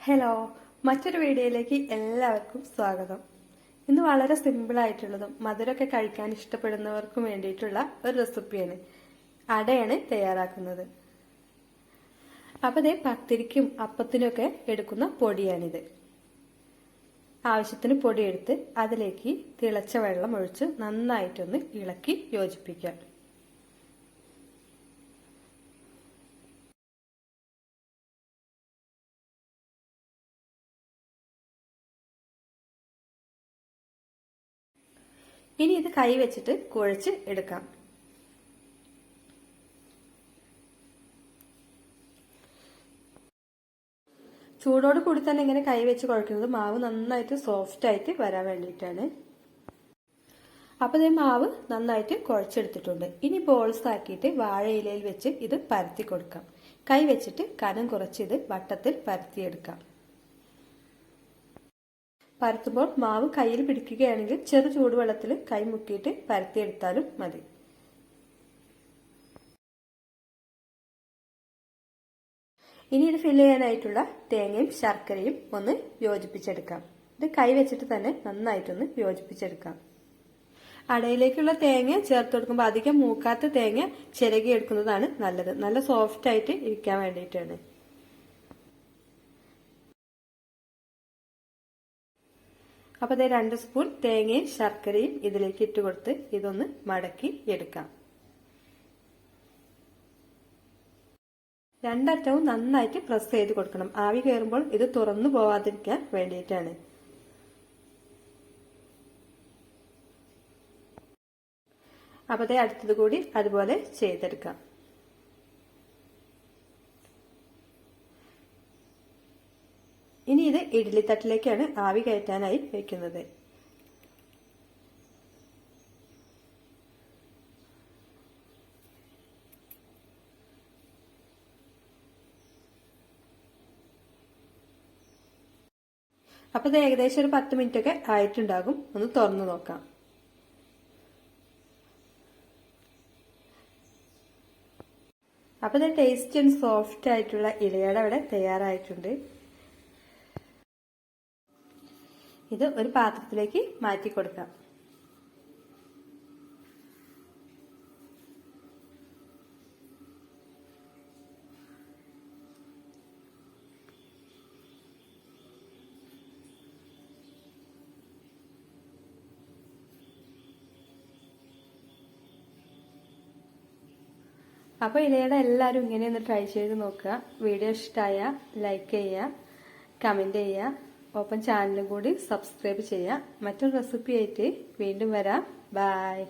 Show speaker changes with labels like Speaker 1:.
Speaker 1: Hello മറ്റൊരു വീഡിയോയിലേക്ക് എല്ലാവർക്കും സ്വാഗതം. ഇന്ന് വളരെ സിമ്പിൾ ആയിട്ടുള്ളതും മധുരമൊക്കെ കഴിക്കാൻ ഇഷ്ടപ്പെടുന്നവർക്കും വേണ്ടിയിട്ടുള്ള ഒരു റെസിപ്പിയാണ് അടയാണ് തയ്യാറാക്കുന്നത്. അപ്പൊ ദേ പത്തിരിക്കും അപ്പത്തിനൊക്കെ എടുക്കുന്ന പൊടിയാണിത്. ആവശ്യത്തിന് പൊടിയെടുത്ത് അതിലേക്ക് തിളച്ച വെള്ളം ഒഴിച്ച് നന്നായിട്ടൊന്ന് ഇളക്കി യോജിപ്പിക്കാം ഇനി ഇത് കൈ വെച്ചിട്ട് കുഴച്ച് എടുക്കാം. ചൂടോട് കൂടി തന്നെ ഇങ്ങനെ കൈ വെച്ച് കുഴക്കുന്നത് മാവ് നന്നായിട്ട് സോഫ്റ്റ് ആയിട്ട് വരാൻ വേണ്ടിയിട്ടാണ്. അപ്പൊ ഈ മാവ് നന്നായിട്ട് കുഴച്ചെടുത്തിട്ടുണ്ട്. ഇനി ബോൾസ് ആക്കിയിട്ട് വാഴയിലയിൽ വെച്ച് ഇത് പരത്തി കൊടുക്കാം. കൈ വെച്ചിട്ട് കനം കുറച്ച് ഇത് വട്ടത്തിൽ പരത്തിയെടുക്കാം. പരത്തുമ്പോൾ മാവ് കയ്യിൽ പിടിക്കുകയാണെങ്കിൽ ചെറു ചൂടുവെള്ളത്തിൽ കൈ മുക്കിയിട്ട് പരത്തിയെടുത്താലും മതി. ഇനി ഇത് ഫില്ല് ചെയ്യാനായിട്ടുള്ള തേങ്ങയും ശർക്കരയും ഒന്ന് യോജിപ്പിച്ചെടുക്കാം. ഇത് കൈ വെച്ചിട്ട് തന്നെ നന്നായിട്ടൊന്ന് യോജിപ്പിച്ചെടുക്കാം. അടയിലേക്കുള്ള തേങ്ങ ചേർത്ത് കൊടുക്കുമ്പോൾ അധികം മൂക്കാത്ത തേങ്ങ ചിരകി എടുക്കുന്നതാണ് നല്ലത്. നല്ല സോഫ്റ്റ് ആയിട്ട് ഇരിക്കാൻ വേണ്ടിയിട്ടാണ്. അപ്പോൾ അതേ രണ്ട് സ്പൂൺ തേങ്ങയും ശർക്കരയും ഇതിലേക്ക് ഇട്ട് കൊടുത്ത് ഇതൊന്ന് മടക്കി എടുക്കാം. രണ്ടറ്റവും നന്നായിട്ട് പ്രസ് ചെയ്ത് കൊടുക്കണം. ആവി കയറുമ്പോൾ ഇത് തുറന്നു പോവാതിരിക്കാൻ വേണ്ടിയിട്ടാണ്. അപ്പോൾ അടുത്തത് കൂടി അതുപോലെ ചെയ്തെടുക്കാം. ഇനി ഇത് ഇഡ്ഡലിത്തട്ടിലേക്കാണ് ആവി കയറ്റാനായി വെക്കുന്നത്. അപ്പോൾ ഇത് ഏകദേശം ഒരു പത്ത് മിനിറ്റ് ഒക്കെ ആയിട്ടുണ്ടാകും. ഒന്ന് തുറന്നു നോക്കാം. അപ്പോൾ ഇത് ടേസ്റ്റ് ആൻഡ് സോഫ്റ്റ് ആയിട്ടുള്ള ഇലയുടെ അവിടെ തയ്യാറായിട്ടുണ്ട്. ഇത് ഒരു പാത്രത്തിലേക്ക് മാറ്റി കൊടുക്കാം. അപ്പോൾ ഇലയുടെ എല്ലാവരും ഇങ്ങനെ ഒന്ന് ട്രൈ ചെയ്ത് നോക്കുക. വീഡിയോ ഇഷ്ടമായ ലൈക്ക് ചെയ്യുക കമന്റ് ചെയ്യുക. ഒപ്പം ചാനലും കൂടി സബ്സ്ക്രൈബ് ചെയ്യുക മറ്റൊരു റെസിപ്പി ആയിട്ട് വീണ്ടും വരാം. ബായ്